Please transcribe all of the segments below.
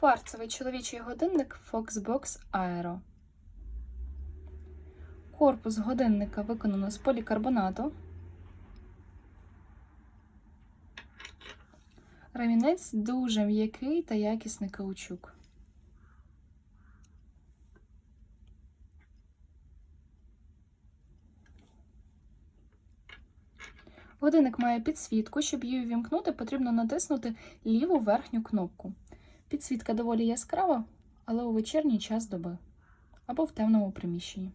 Кварцевий чоловічий годинник Foxbox Aero. Корпус годинника виконано з полікарбонату. Ремінець дуже м'який та якісний каучук. Годинник має підсвітку. Щоб її увімкнути, потрібно натиснути ліву верхню кнопку. Підсвітка доволі яскрава, але у вечірній час доби або в темному приміщенні.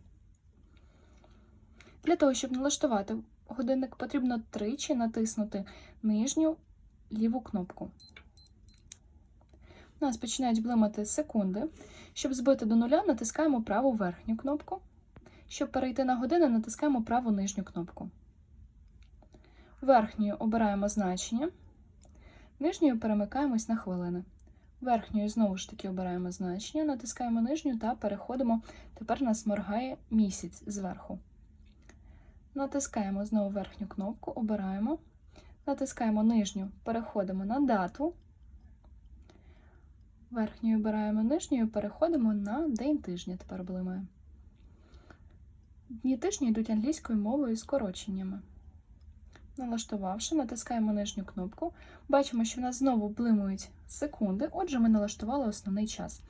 Для того, щоб налаштувати годинник, потрібно тричі натиснути нижню ліву кнопку. У нас починають блимати секунди. Щоб збити до нуля, натискаємо праву верхню кнопку. Щоб перейти на годину, натискаємо праву нижню кнопку. Верхньою обираємо значення, нижньою перемикаємось на хвилини. Верхньою знову ж таки обираємо значення, натискаємо нижню та переходимо. Тепер нас моргає місяць зверху. Натискаємо знову верхню кнопку, обираємо, натискаємо нижню, переходимо на дату. Верхньою обираємо нижньою, переходимо на день тижня. Тепер блимає. Дні тижня йдуть англійською мовою з скороченнями. Налаштувавши, натискаємо нижню кнопку. Бачимо, що в нас знову блимують секунди, отже, ми налаштували основний час.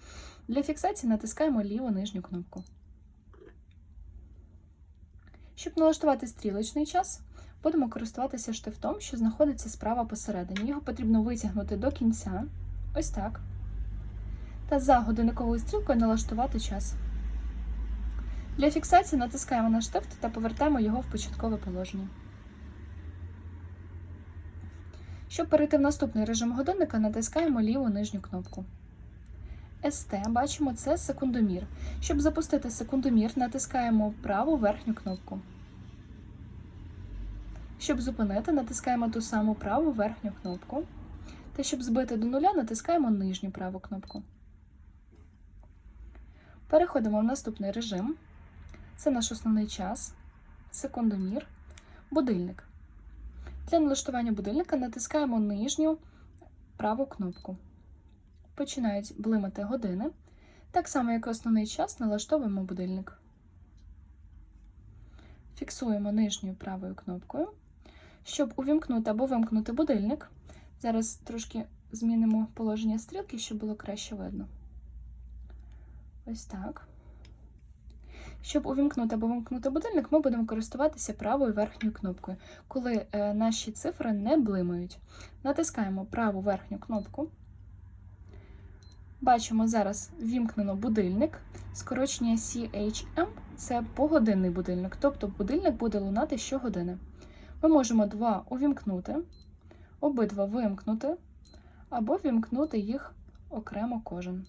Для фіксації натискаємо ліву нижню кнопку. Щоб налаштувати стрілочний час, будемо користуватися штифтом, що знаходиться справа посередині. Його потрібно витягнути до кінця, ось так. Та за годинниковою стрілкою налаштувати час. Для фіксації натискаємо на штифт та повертаємо його в початкове положення. Щоб перейти в наступний режим годинника, натискаємо ліву нижню кнопку. СТ, бачимо, це секундомір. Щоб запустити секундомір, натискаємо праву верхню кнопку. Щоб зупинити, натискаємо ту саму праву верхню кнопку. Та щоб збити до нуля, натискаємо нижню праву кнопку. Переходимо в наступний режим. Це наш основний час, секундомір, будильник. Для налаштування будильника натискаємо нижню праву кнопку. Починають блимати години. Так само, як і основний час, налаштовуємо будильник. Фіксуємо нижньою правою кнопкою. Щоб увімкнути або вимкнути будильник, зараз трошки змінимо положення стрілки, щоб було краще видно. Ось так. Щоб увімкнути або вимкнути будильник, ми будемо користуватися правою верхньою кнопкою, коли е, наші цифри не блимають. Натискаємо праву верхню кнопку. Бачимо, зараз ввімкнено будильник. Скорочення CHM це погодинний будильник, тобто будильник буде лунати щогодини. Ми можемо два увімкнути, обидва вимкнути, або вімкнути їх окремо кожен.